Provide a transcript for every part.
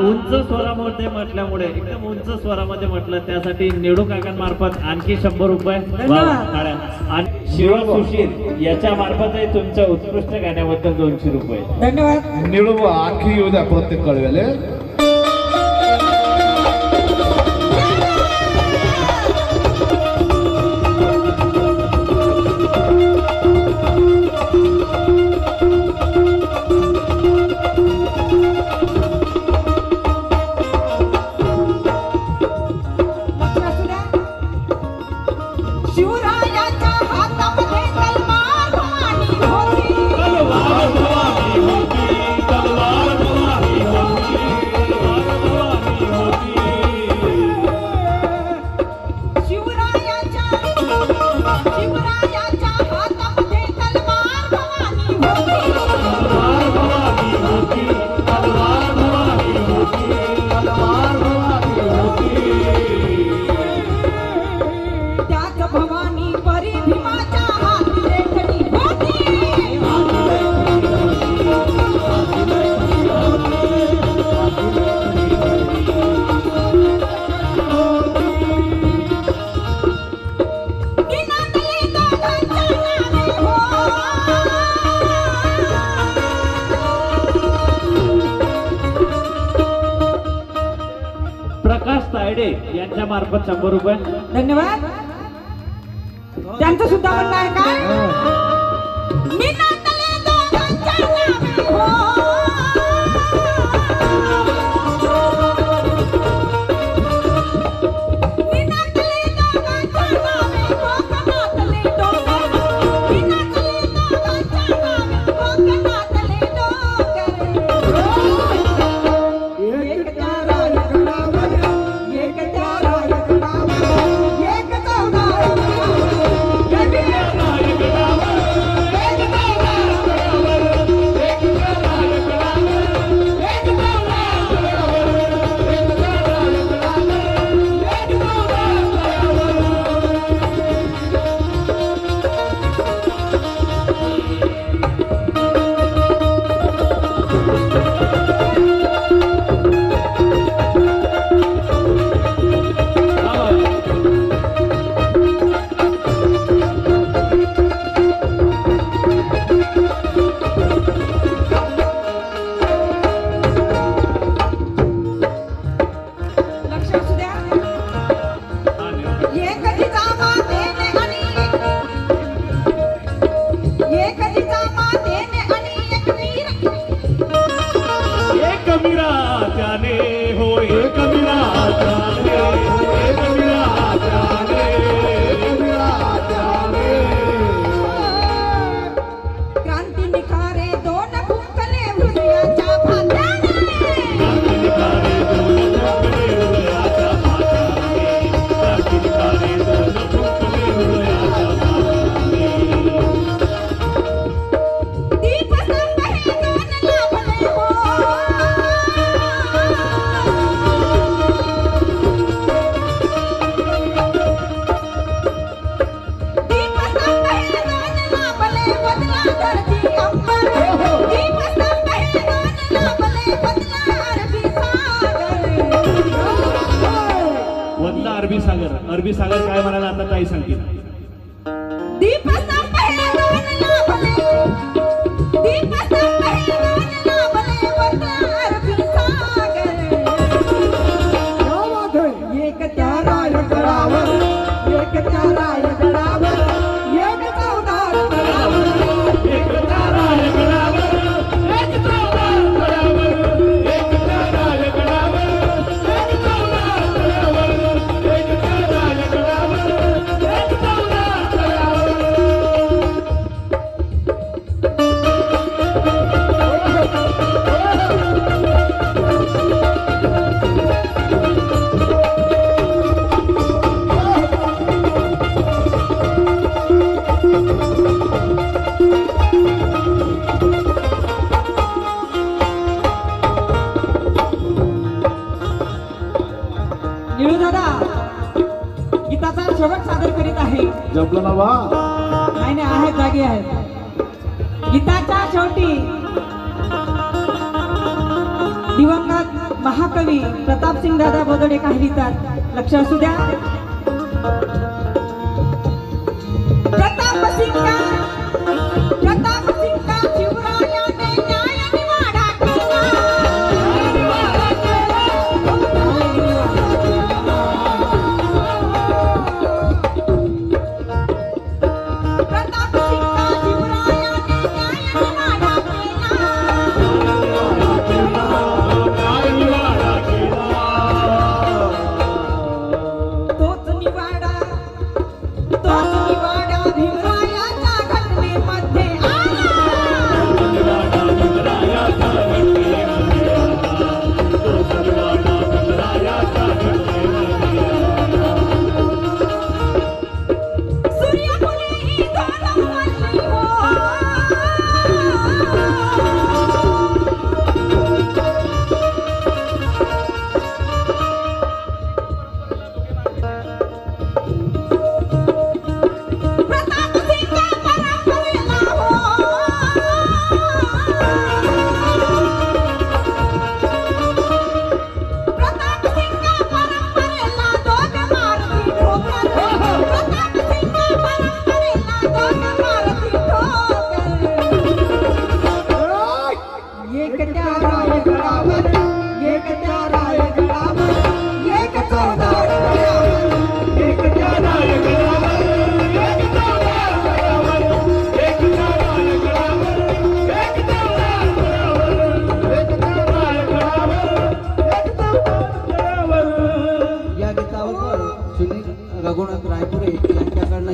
उंच स्वरामध्ये म्हटल्यामुळे एकदम उंच स्वरामध्ये म्हटलं त्यासाठी निडू काकांमार्फत आणखी शंभर रुपये आणि शिवा सुशील याच्या मार्फतही तुमच्या उत्कृष्ट गाण्याबद्दल दोनशे रुपये. धन्यवाद. निडू आणखी येऊ द्या प्रत्येक कळव्याला. यांच्या मार्फत शंभर रुपये. धन्यवाद. त्यांचं सुद्धा म्हणणं आहे का? हो. अरबी सागर अरबी सागर काय म्हणाला आता ताई सांगतील. दादा गीताचा शेवट सादर करीत आहे. जमलं ना बा. नाही नाही आहेत जागी आहेत. गीताच्या शेवटी दिवंगत महाकवी प्रतापसिंग दादा बोदडे काय लिहितात. लक्ष असू द्या.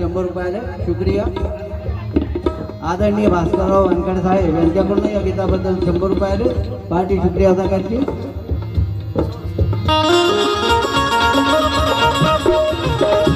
शंभर रुपयाला शुक्रिया. आदरणीय भास्करराव व्यंकट साहेब यांच्याकडून या गीताबद्दल शंभर रुपयाले पार्टी शुक्रिया अदा करते. Thank you.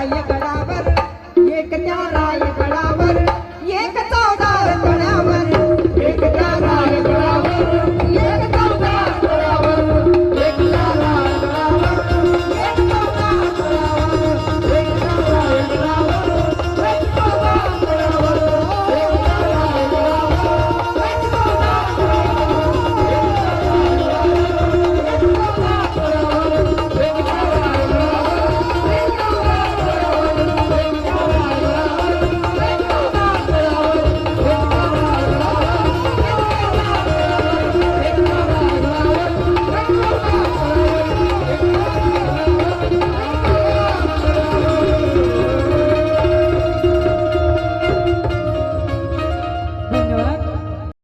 रायगडावर एकट्या रायगडावर.